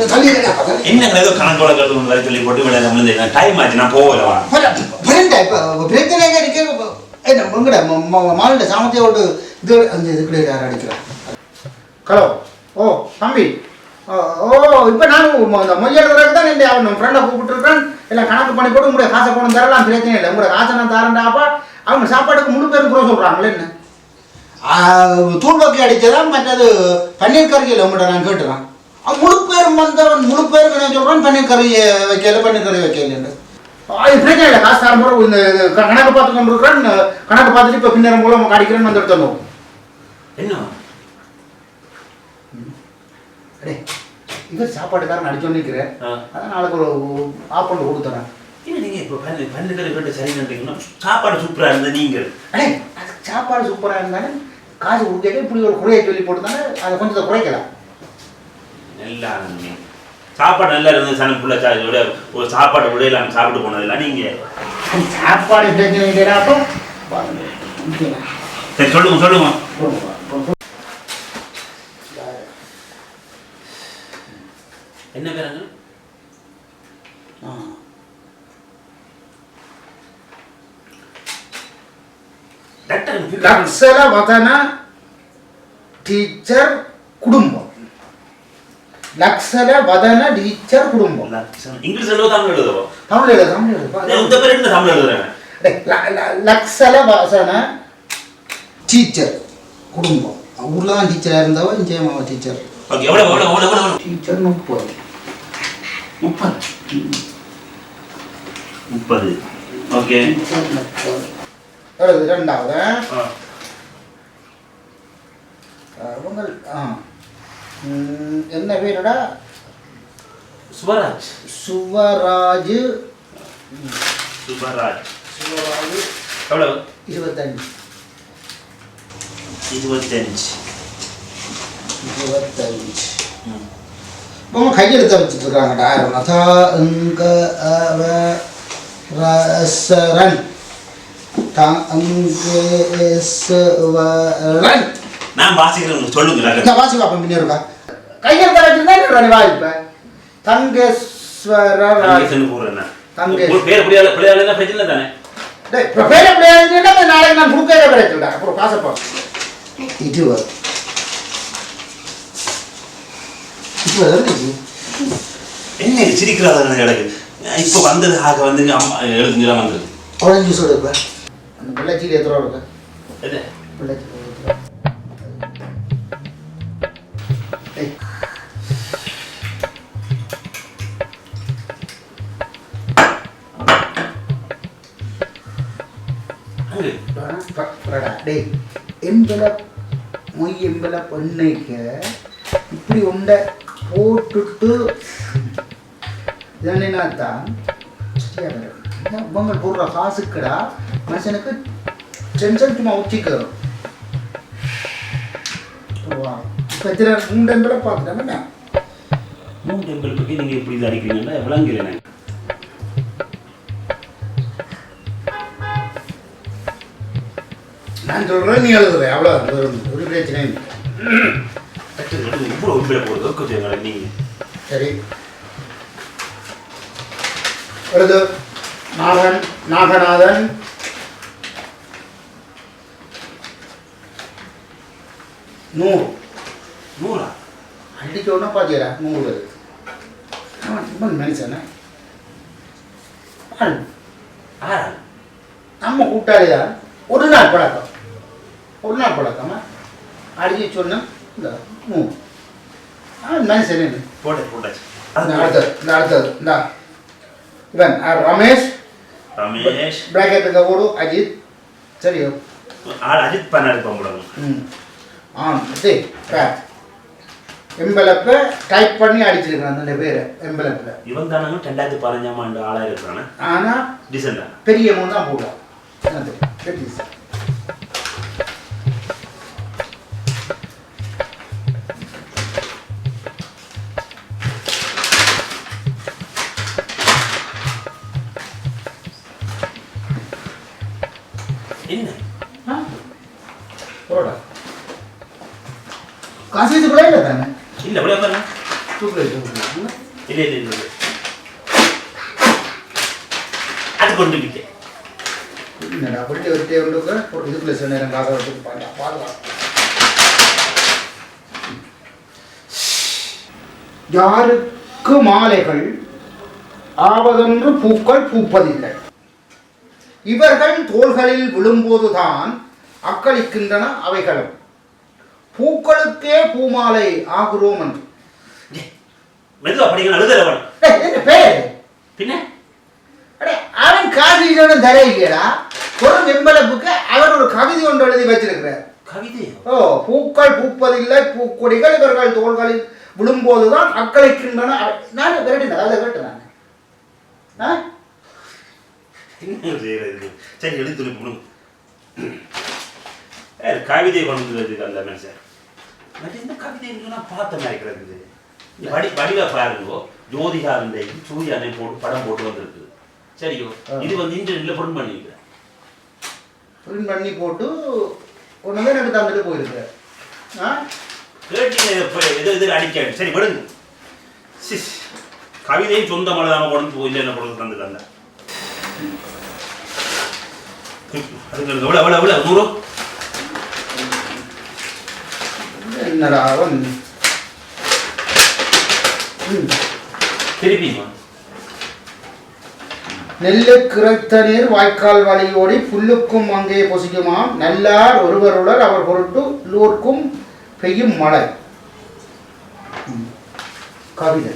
என்னங்க ஏதோ கணக்கு வழக்கத்து ஒன்று சொல்லி போட்டு நம்மளது டைம் ஆச்சு நான் போகலவா ஃப்ரெண்ட் இப்போ பிரச்சனையாக இருக்க என்ன உங்கட மாநில சாமர்த்தியோட இது அந்த இதுக்குள்ள யார் அடிக்கிறான் ஹலோ ஓ தம்பி ஓ ஓ, இப்போ நான் இந்த மொழியாளருக்கு தான் அவன் ஃப்ரெண்டை கூப்பிட்டுருக்கேன் எல்லாம் கணக்கு பண்ணி போட்டு உங்களுடைய காசை கொண்டு தரலாம் பிரச்சனை இல்லை உங்களுடைய காசை நான் தரேன்டாப்பா அவங்க சாப்பாட்டுக்கு முழு பேரும் குறை சொல்கிறாங்களே என்ன தூள்வாக்கி அடித்ததா மற்றது பன்னீர் கறியில் உங்கள்கிட்ட நான் கேட்டுறேன் முழு பேரும் வந்தவன் முழு பேருக்கு நான் சொல்கிறான் பன்னீர் கறி வைக்கல பன்னீர் கறி வைக்கல பிரச்சனை இல்லை. காசு தரம் போல இந்த கணக்கு பார்த்து கொண்டு இருக்கிறேன் கணக்கு பார்த்துட்டு இப்போ பின்னரம் மூலம் காடிக்கிறேன்னு வந்து எடுத்தோம் என்ன? அடே இவர் சாப்பாட்டுக்காரன் அடிச்சோன்னு நிற்கிறேன் ஆ. அதான் நாளைக்கு ஒரு ஆப் பண்ணி கொடுத்துறேன் என்ன நீங்க இப்போ பண்ணு பண்ணுக்கிற கேட்டு சரி நினைக்கிறீங்கன்னா சாப்பாடு சூப்பரா இருந்தது நீங்கள் அடே அது சாப்பாடு சூப்பராக இருந்தாலும் காசு கொடுக்க இப்படி ஒரு குறையை சொல்லி போட்டுதானே அதை கொஞ்சத்தை குறைக்கலாம். நல்லா இருந்தீங்க சாப்பாடு நல்லா இருந்தது சனக்குள்ள விட ஒரு சாப்பாடு இல்லாமல் சாப்பிட்டு போனதெல்லாம் நீங்க? அது சாப்பாடு பிரச்சனை சரி சொல்லுங்க சொல்லுங்க. என்ன பேருங்க டாக்டர் லக்ஷல வதன டீச்சர் குடும்பம். லக்ஷல வதன டீச்சர் குடும்பம் இங்கிலீஷ் எழுதோ தமிழ் எழுதுவோ தமிழ் எழுத தமிழ் எழுத தமிழ் எழுதுறேன் டேய், ல- ல- லக்ஷல வசன டீச்சர் குடும்பம் ஊர்ல தான் டீச்சராக இருந்தவ மாவட்ட டீச்சர் டீச்சர் முப்பது முப்பது முப்பது ஓகே ரெண்டாவது அவங்க ஆ என்ன பேருடா சுவராஜ். சுவராஜ். சுவராஜ். சுவராஜ். எவ்வளோ இருபத்தஞ்சு. இருபத்தஞ்சு. இருபத்தஞ்சு. அவங்க கையெழுத்த வச்சுட்டு இருக்காங்கடா. ரதா அங்க அவ ரசரன். தங்கேஸ்வரன் நான் வாசிக்கிறேன் சொல்லுங்க டாக்டர் வாசி பாப்பா முன்னே இருக்கா? கையெழுத்த வச்சுருந்தா நீ வாய்ப்ப பேர் பிள்ளையால பிள்ளையால பிரச்சனை தானே? டேய் இப்போ பேர பிள்ளையா நாளைக்கு நான் கொடுக்கவே கிடைச்சுடா அப்புறம் காசப்பா இருந்துச்சு என்ன சிரிக்கிறாத எனக்கு? இப்போ வந்தது ஆக வந்து அம்மா வந்தது. ஆரஞ்சு ஜூஸ் எடுப்ப அந்த எத்தனை இருக்கு? டே ப- மொய் எம்பலப் எண்ணெய்க்க இப்படி உண்டை போட்டுட்டு இதனா தான் இவங்க போடுற காசுக்கடா. மனுஷனுக்கு டென்ஷன் சும்மா உச்சிக்கிறோம் வரும் இப்போ எத்தனை மூன்று எம்பலப் பார்த்துட்டேன் மூணு டெம்பிளுக்கு நீங்கள் எப்படி இது அடிக்கிறீங்கன்னா நான் சொல்கிறேன் நீ எழுதுற. அவ்வளோ ஒரு பிரச்சனை இவ்வளோ உண்மையில கொஞ்சம் நீங்கள் சரி. எழுது நாகன் நாகநாதன். நூறு. நூறா? அடிச்சோன்னா பாத்தியடா? நூறு வருது. அவன் இவன் மனுஷனா ஆள். நம்ம கூட்டாளி தான். ஒரு நாள் பழக்கம். ஒரு நாள் பழக்கமா அடிச்சு சொன்னா இந்த அவன் மனுஷன் என்ன போட்டேன் போட்டாச்சு. அடுத்தது இந்த அடுத்தது இந்த. இவன் ரமேஷ். ரமேஷ். பிராக்கெட்டுக்கு ஓடு அஜித். சரியோ. அஜித் பண்ண இருப்பான் ம். ஆ சரி எம்பலப்பை டைப் பண்ணி அடிச்சிருக்கேன் அந்த பேர் எம்பலப்பில் இவன் தானங்க ரெண்டாயிரத்தி பதினஞ்சாம் ஆண்டு ஆளாக இருக்கிறானே? ஆனால் டிசெண்டா பெரிய மூணு தான் போடுவான். இல்லை தானே? இல்லை தூக்கி தூக்கி இல்லை இல்லை இல்லை அது கொண்டு விட்டேன் என்னடா அப்படி ஒருத்தே ஒன்றுக்கு ஒரு இதுக்குள்ள சில நேரம் காக்க வச்சுட்டு பாடா பாடலாம் யாருக்கு மாலைகள் ஆவதென்று பூக்கள் பூப்பதில்லை? இவர்கள் தோள்களில் விழும்போதுதான் அக்களிக்கின்றன அவைகளும். பூக்களுக்கே பூமாலை ஆகிறோம் என்று. மெதுவா படிக்கணும் என்ன பேர்? பின்ன? அடே, அவன் காசியோட தர இல்லையடா. ஒரு வெம்பளப்புக்கு அவர் ஒரு கவிதை ஒன்று எழுதி வச்சிருக்கிறார். கவிதை ஓ பூக்கள் பூப்பதில்லை பூக்கொடிகள் இவர்கள் தோள்களில் விழும்போதுதான் அக்களிக்கின்றன நான் விரட்டினேன் அதை நான். ஆ? சரி எழுதி கவிதை கொண்டு வந்து அந்த மனுஷன் மற்ற இந்த கவிதை நான் பார்த்த மாதிரி கிடக்குது இந்த வடி வடிவ பாருங்கோ ஜோதிகா அந்த சூர்யானை போட்டு படம் போட்டு வந்திருக்கு சரியோ. இது வந்து இன்டர்நெட்ல பிரிண்ட் பண்ணிக்கிறேன் print பண்ணி போட்டு வந்து எனக்கு தந்துட்டு போயிருக்கிறார் ஆ கேட்டீங்க இப்ப எது எது அடிக்காது சரி விடுங்க சிஸ் கவிதையும் சொந்த மலதாம கொண்டு போய் இல்லை என்ன கொண்டு தந்து தந்தேன் அதுக்கு எவ்வளோ எவ்வளோ எவ்வளோ நூறு என்னடா அவன் ம். திருப்பிமா. நெல்லு கிரைத்த நீர் வாய்க்கால் வழியோடி புல்லுக்கும் அங்கே பொசிக்குமாம். நல்லார் ஒருவருடர் அவர் பொருட்டு எல்லோர்க்கும் பெய்யும் மழை. கவிதை.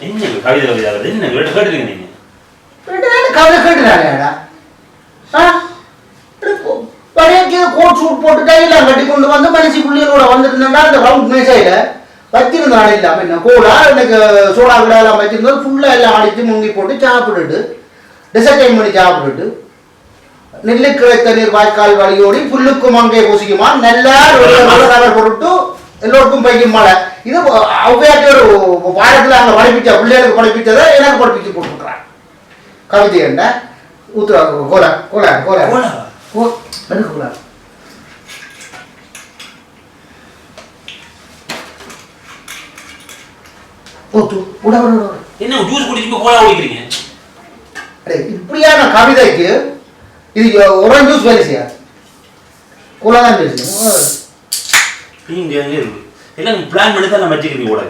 என்ன கவிதை கவிதை வருது? என்ன கேட்டு கேட்டுருங்க நீங்க? கவிதை கேட்டுறாடா ஆ? பழைய கோட் சூட் போட்டு டைலாம் கட்டி கொண்டு வந்து மனுஷி புள்ளியோட வந்துருந்தா அந்த ரவுண்ட் மேசையில வச்சிருந்தாள் இல்லாம என்ன கோலா? எனக்கு சோடா எல்லாம் வச்சிருந்தது ஃபுல்லா எல்லாம் அடிச்சு முங்கி போட்டு சாப்பிட்டுட்டு டிசைன் டைம் பண்ணி சாப்பிட்டுட்டு நெல்லுக்கு வைத்த நீர் வாய்க்கால் வழியோடி புல்லுக்கும் அங்கே பூசிக்குமா அவர் பொருட்டு எல்லோருக்கும் பைக்கும் மழை. இது அவ்வையாட்டி ஒரு பாடத்தில் அங்கே படிப்பிச்சா பிள்ளைகளுக்கு படிப்பிச்சதை எனக்கு படிப்பிச்சு போட்டுருக்குறான் கவிதை என்ன? ஊத்துறா கோலா கோலா. கோலா? ஊத்து உட உட உட என்ன ஜூஸ் குடிச்சு கோலா குடிக்கிறீங்க அடே இப்படியான கவிதைக்கு இது ஒரு ஜூஸ் வேலை செய்யா கோலா தான் வேலை செய்யும் நீங்க எங்க இருக்கு எல்லாம் பிளான் பண்ணி தான் நான் வச்சுக்கிறீங்க.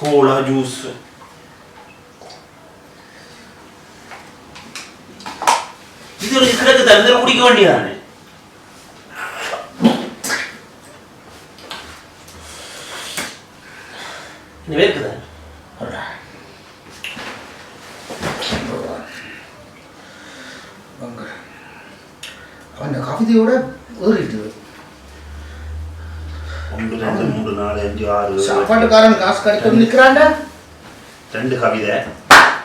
கோலா ஜூஸ் இது ஒரு கிடக்கு தகுந்த குடிக்க வேண்டியதானே வேர்க்குதா. அந்த கவிதையோட ஏறிட்டு ஒன்று ரெண்டு மூன்று நாலு அஞ்சு ஆறு சாப்பாட்டுக்காரன் காசு கிடைக்கும் நிற்கிறான்டா ரெண்டு கவிதை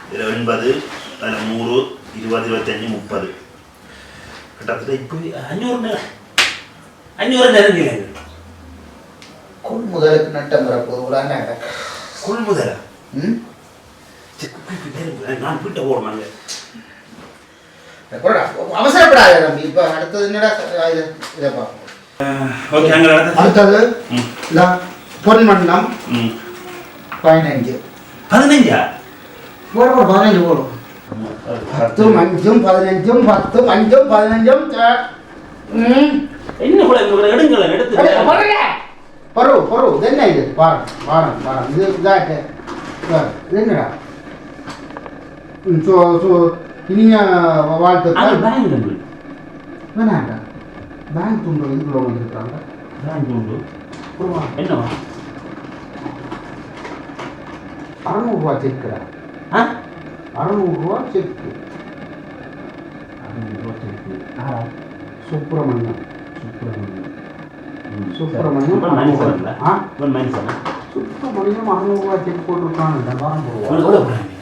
இதில் அதில் நூறு இருபத்தஞ்சு முப்பது கிட்டத்தட்ட இப்போ அஞ்சூறு நே- அஞ்சூறு நெருங்கினாங்க கொள்முதலுக்கு நட்டம் வரப்போகுது கொள்முதலா ம். நான் வீட்டை ஓடணுங்க போடா, அவசரப்படாத தம்பி இப்போ அடுத்தது என்னடா இது இதை பார்ப்போம் ஓகே அங்கே நடத்த அடுத்தது பொன்மண்ணம் பதினஞ்சு பதினஞ்சா போட போட பதினஞ்சு போடும் பத்தும் அஞ்சும் பதினஞ்சும் பத்தும் அஞ்சும் பதினஞ்சும் என்ன எடுங்களேன் எடுத்து. பரு பரு என்ன இது? பாருங்க பாருங்க பாருங்க இது இதாக இது? என்னடா? சோ சோ இனிய வாழ்த்துக்கள். வேணாண்டா பேங்க் துண்டு. இதுக்குள்ள வந்துருக்காங்க. பேங்க் ஆ அறநூறுவா செக்கு. ஆ சுப்பிரமணியம். சுப்பிரமணியம். சுப்பிரமணியம் மனுஷனா சுப்பிரமணியம் அறநூறுவா செக் போடுவா. எவ்வளோ போடுறாங்க